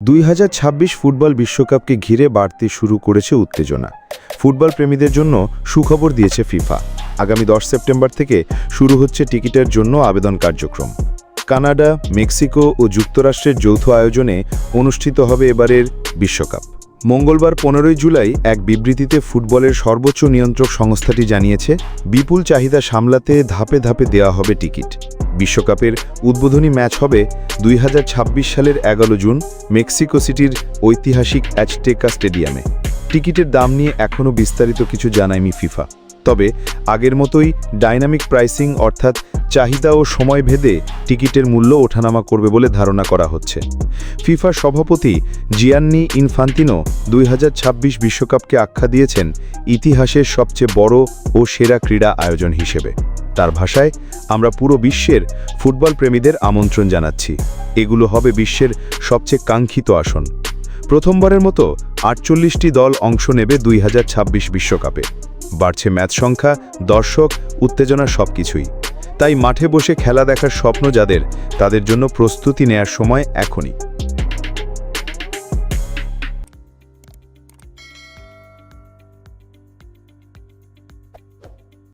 দুই হাজার ছাব্বিশ ফুটবল বিশ্বকাপকে ঘিরে বাড়তে শুরু করেছে উত্তেজনা। ফুটবল প্রেমীদের জন্য সুখবর দিয়েছে ফিফা। আগামী দশ সেপ্টেম্বর থেকে শুরু হচ্ছে টিকিটের জন্য আবেদন কার্যক্রম। কানাডা, মেক্সিকো ও যুক্তরাষ্ট্রের যৌথ আয়োজনে অনুষ্ঠিত হবে এবারের বিশ্বকাপ। মঙ্গলবার পনেরোই জুলাই এক বিবৃতিতে ফুটবলের সর্বোচ্চ নিয়ন্ত্রক সংস্থাটি জানিয়েছে, বিপুল চাহিদা সামলাতে ধাপে ধাপে দেওয়া হবে টিকিট। বিশ্বকাপের উদ্বোধনী ম্যাচ হবে দুই হাজার ছাব্বিশ সালের এগারো জুন মেক্সিকো সিটির ঐতিহাসিক অ্যাচটেকা স্টেডিয়ামে। টিকিটের দাম নিয়ে এখনও বিস্তারিত কিছু জানায়নি ফিফা। তবে আগের মতোই ডাইনামিক প্রাইসিং অর্থাৎ চাহিদা ও সময় ভেদে টিকিটের মূল্য ওঠানামা করবে বলে ধারণা করা হচ্ছে। ফিফার সভাপতি জিয়ান্নি ইনফান্তিনো দুই বিশ্বকাপকে আখ্যা দিয়েছেন, ইতিহাসের সবচেয়ে বড় ও সেরা ক্রীড়া আয়োজন হিসেবে। তার ভাষায় আমরা পুরো বিশ্বের ফুটবল প্রেমীদের আমন্ত্রণ জানাচ্ছি। এগুলো হবে বিশ্বের সবচেয়ে কাঙ্ক্ষিত আসন। প্রথমবারের মতো আটচল্লিশটি দল অংশ নেবে দুই বিশ্বকাপে। বাড়ছে ম্যাচ সংখ্যা, দর্শক, উত্তেজনা সবকিছুই। তাই মাঠে বসে খেলা দেখার স্বপ্ন যাদের, তাদের জন্য প্রস্তুতি নেয়ার সময় এখনই।